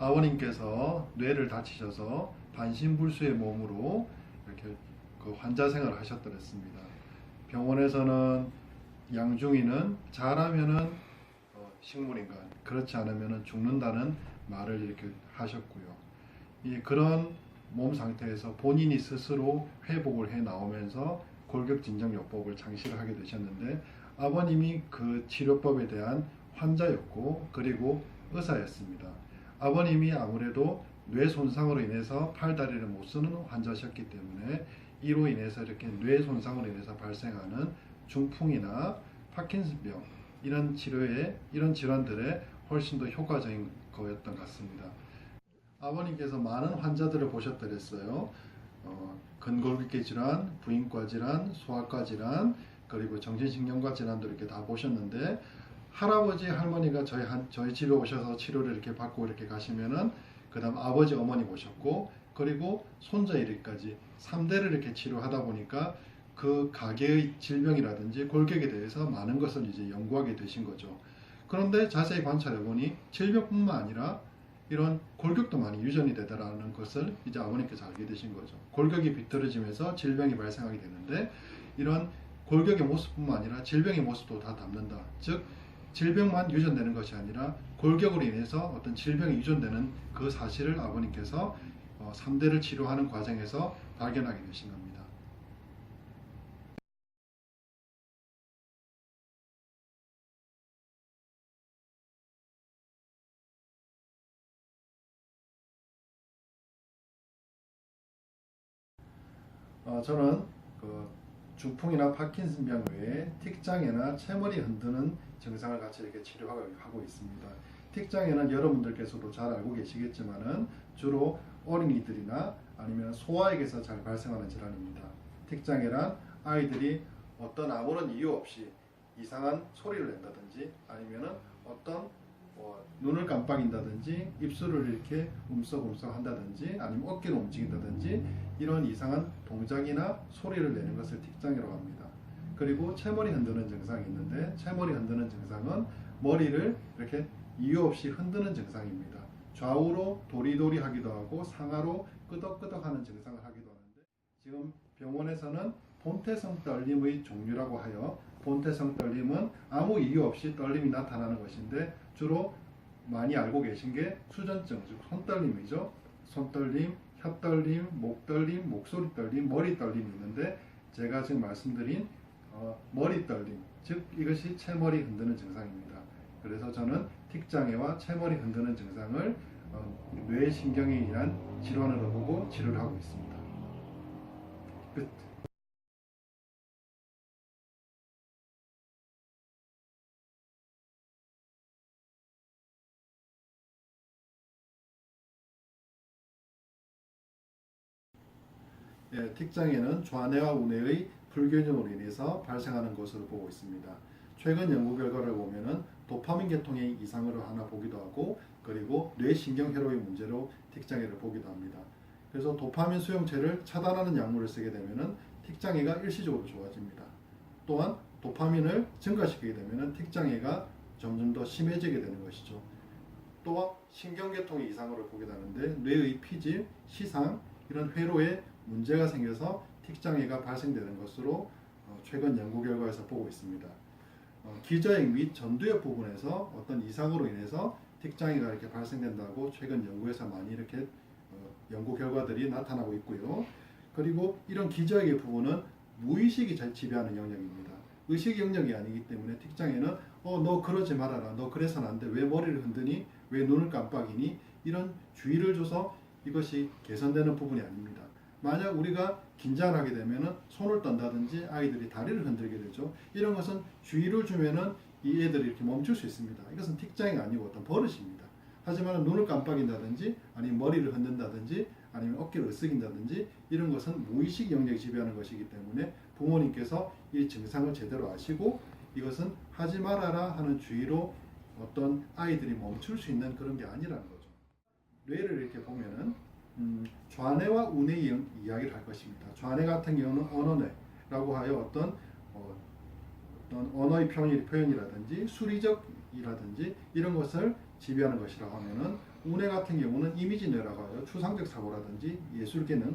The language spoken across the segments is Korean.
아버님께서 뇌를 다치셔서 반신불수의 몸으로 이렇게 그 환자 생활을 하셨더랬습니다. 병원에서는 양중이는 잘하면은 어, 식물인간, 그렇지 않으면은 죽는다는 말을 이렇게 하셨고요. 이 그런 몸 상태에서 본인이 스스로 회복을 해 나오면서 골격 진정 요법을 장시를 하게 되셨는데 아버님이 그 치료법에 대한 환자였고 그리고 의사였습니다. 아버님이 아무래도 뇌 손상으로 인해서 팔다리를 못 쓰는 환자셨기 때문에 이로 인해서 이렇게 뇌 손상으로 인해서 발생하는 중풍이나 파킨슨병 이런 치료에 이런 질환들에 훨씬 더 효과적인 거였던 것 같습니다. 아버님께서 많은 환자들을 보셨더랬어요. 어, 근골격계 질환, 부인과 질환, 소아과 질환, 그리고 정신신경과 질환도 이렇게 다 보셨는데 할아버지 할머니가 저희 한 저희 집에 오셔서 치료를 이렇게 받고 이렇게 가시면은 그다음 아버지 어머니 보셨고 그리고 손자 이르기까지 3대를 이렇게 치료하다 보니까 그 가게의 질병이라든지 골격에 대해서 많은 것을 이제 연구하게 되신 거죠. 그런데 자세히 관찰해 보니 질병뿐만 아니라 이런 골격도 많이 유전이 되더라는 것을 이제 아버님께서 알게 되신 거죠. 골격이 비틀어지면서 질병이 발생하게 되는데 이런 골격의 모습뿐만 아니라 질병의 모습도 다 담는다. 즉 질병만 유전되는 것이 아니라 골격으로 인해서 어떤 질병이 유전되는 그 사실을 아버님께서 어, 3대를 치료하는 과정에서 발견하게 되신 겁니다. 어, 저는 그 중풍이나 파킨슨병 외에 틱장애나 채머리 흔드는 증상을 같이 이렇게 치료하고 있습니다. 틱장애는 여러분들께서도 잘 알고 계시겠지만은 주로 어린이들이나 아니면 소아에게서 잘 발생하는 질환입니다. 틱장애란 아이들이 어떤 아무런 이유 없이 이상한 소리를 낸다든지 아니면은 어떤 뭐 눈을 깜빡인다든지 입술을 이렇게 움썩움썩 한다든지 아니면 어깨를 움직인다든지 이런 이상한 동작이나 소리를 내는 것을 틱장애라고 합니다. 그리고 채머리 흔드는 증상이 있는데 채머리 흔드는 증상은 머리를 이렇게 이유 없이 흔드는 증상입니다. 좌우로 도리도리 하기도 하고 상하로 끄덕끄덕 하는 증상을 하기도 하는데 지금 병원에서는 본태성 떨림의 종류라고 하여 본태성 떨림은 아무 이유 없이 떨림이 나타나는 것인데 주로 많이 알고 계신 게 수전증, 즉 손떨림이죠. 손떨림, 혀떨림, 목떨림, 목소리 떨림, 머리 떨림이 있는데 제가 지금 말씀드린 어, 머리 떨림, 즉 이것이 채머리 흔드는 증상입니다. 그래서 저는 틱장애와 채머리 흔드는 증상을 어, 뇌신경에 의한 질환으로 보고 치료를 하고 있습니다. 끝. 예, 틱장애는 좌뇌와 우뇌의 불균형으로 인해서 발생하는 것으로 보고 있습니다. 최근 연구 결과를 보면은 도파민 계통의 이상으로 하나 보기도 하고 그리고 뇌신경회로의 문제로 틱장애를 보기도 합니다. 그래서 도파민 수용체를 차단하는 약물을 쓰게 되면은 틱장애가 일시적으로 좋아집니다. 또한 도파민을 증가시키게 되면은 틱장애가 점점 더 심해지게 되는 것이죠. 또한 신경계통의 이상으로 보게 되는데 뇌의 피질, 시상 이런 회로에 문제가 생겨서 틱장애가 발생되는 것으로 어, 최근 연구 결과에서 보고 있습니다. 어, 기저액 및 전두엽 부분에서 어떤 이상으로 인해서 틱장애가 이렇게 발생된다고 최근 연구에서 많이 이렇게 어, 연구 결과들이 나타나고 있고요. 그리고 이런 기저액의 부분은 무의식이 잘 지배하는 영역입니다. 의식 영역이 아니기 때문에 틱장애는 어 너 그러지 말아라. 너 그래서는 안 돼. 왜 머리를 흔드니? 왜 눈을 깜빡이니? 이런 주의를 줘서 이것이 개선되는 부분이 아닙니다. 만약 우리가 긴장을 하게 되면은 손을 떤다든지 아이들이 다리를 흔들게 되죠. 이런 것은 주의를 주면은 이 애들이 이렇게 멈출 수 있습니다. 이것은 틱장이 아니고 어떤 버릇입니다. 하지만 눈을 깜빡인다든지 아니면 머리를 흔든다든지 아니면 어깨를 으쓱인다든지 이런 것은 무의식 영역이 지배하는 것이기 때문에 부모님께서 이 증상을 제대로 아시고 이것은 하지 말아라 하는 주의로 어떤 아이들이 멈출 수 있는 그런 게 아니라는 거죠. 뇌를 이렇게 보면은 음, 좌뇌와 우뇌 이- 이야기를 할 것입니다. 좌뇌 같은 경우는 언어뇌라고 하여 어떤 어, 어떤 언어의 표현, 표현이라든지 수리적이라든지 이런 것을 지배하는 것이라고 하면은 우뇌 같은 경우는 이미지 뇌라고 하죠. 추상적 사고라든지 예술 기능,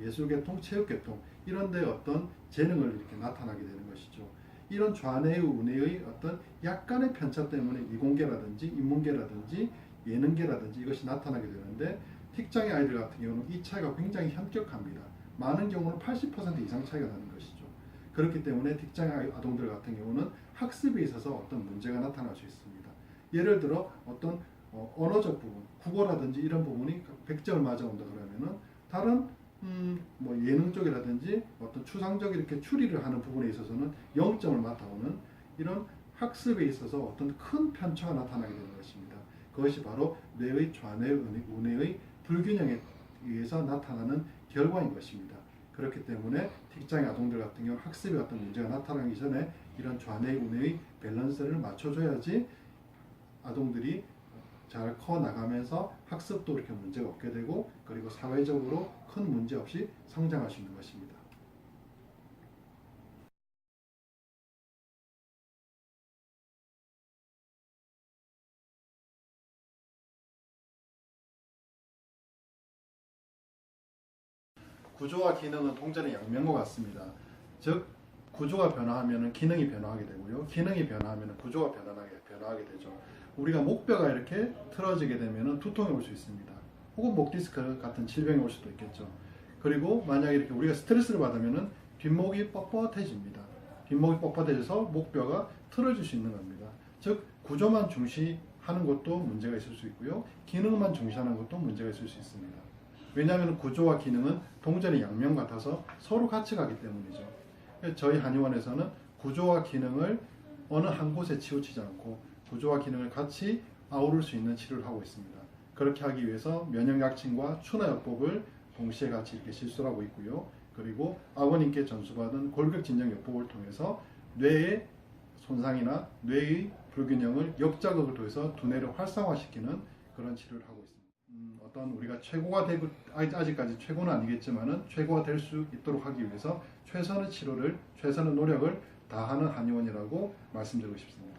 예술 계통, 체육 계통 이런 데 어떤 재능을 이렇게 나타나게 되는 것이죠. 이런 좌뇌의 우뇌의 어떤 약간의 편차 때문에 이공계라든지 인문계라든지 예능계라든지 이것이 나타나게 되는데 특장의 아이들 같은 경우는 이 차이가 굉장히 현격합니다. 많은 경우는 80% 이상 차이가 나는 것이죠. 그렇기 때문에 특장의 아동들 같은 경우는 학습에 있어서 어떤 문제가 나타날 수 있습니다. 예를 들어 어떤 어, 언어적 부분, 국어라든지 이런 부분이 100점을 맞아온다 그러면은 다른 음, 뭐 예능 쪽이라든지 어떤 추상적 이렇게 추리를 하는 부분에 있어서는 0점을 맞아오는 이런 학습에 있어서 어떤 큰 편차가 나타나게 되는 것입니다. 그것이 바로 뇌의 좌뇌, 우뇌의 불균형에 의해서 나타나는 결과인 것입니다. 그렇기 때문에 특장의 아동들 같은 경우 학습에 어떤 문제가 나타나기 전에 이런 좌뇌, 우뇌의 밸런스를 맞춰줘야지 아동들이 잘 커 나가면서 학습도 이렇게 문제가 없게 되고 그리고 사회적으로 큰 문제 없이 성장할 수 있는 것입니다. 구조와 기능은 동전의 양면과 같습니다. 즉 구조가 변화하면 기능이 변화하게 되고요. 기능이 변화하면 구조가 변화하게, 변화하게 되죠. 우리가 목뼈가 이렇게 틀어지게 되면 두통이 올 수 있습니다. 혹은 목 디스크 같은 질병이 올 수도 있겠죠. 그리고 만약에 이렇게 우리가 스트레스를 받으면 뒷목이 뻣뻣해집니다. 뒷목이 뻣뻣해져서 목뼈가 틀어질 수 있는 겁니다. 즉 구조만 중시하는 것도 문제가 있을 수 있고요. 기능만 중시하는 것도 문제가 있을 수 있습니다. 왜냐하면 구조와 기능은 동전의 양면 같아서 서로 같이 가기 때문이죠. 저희 한의원에서는 구조와 기능을 어느 한 곳에 치우치지 않고 구조와 기능을 같이 아우를 수 있는 치료를 하고 있습니다. 그렇게 하기 위해서 면역약침과 추나요법을 동시에 같이 이렇게 실수하고 있고요. 그리고 아버님께 전수받은 골격진정요법을 통해서 뇌의 손상이나 뇌의 불균형을 역자극을 통해서 두뇌를 활성화시키는 그런 치료를 하고 있습니다. 음, 어떤 우리가 최고가 되고 아직- 아직까지 최고는 아니겠지만은 최고가 될 수 있도록 하기 위해서 최선의 치료를 최선의 노력을 다하는 한의원이라고 말씀드리고 싶습니다.